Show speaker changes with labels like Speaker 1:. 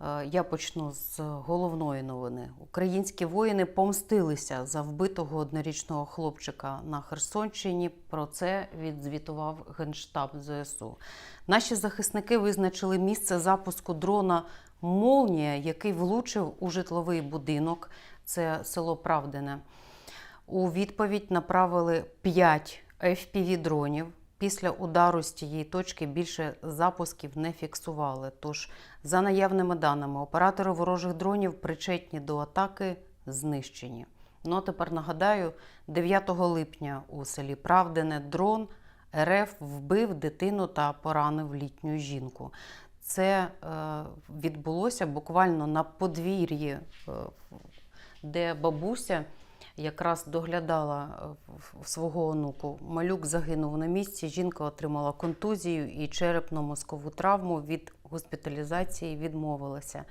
Speaker 1: Е, Я почну з головної новини. Українські воїни помстилися за вбитого однорічного хлопчика на Херсонщині. Про це відзвітував Генштаб ЗСУ. Наші захисники визначили місце запуску дрона Молнія, який влучив у житловий будинок. Це село Правдине. У відповідь направили 5 FPV-дронів. Після удару з тієї точки більше запусків не фіксували. Тож, за наявними даними, оператори ворожих дронів причетні до атаки знищені. Ну а тепер нагадаю, 9 липня у селі Правдине дрон РФ вбив дитину та поранив літню жінку. Це е, відбулося буквально на подвір'ї, е, де бабуся якраз доглядала е, свого онуку. Малюк загинув на місці. Жінка отримала контузію і черепно-мозкову травму. Від госпіталізації відмовилася.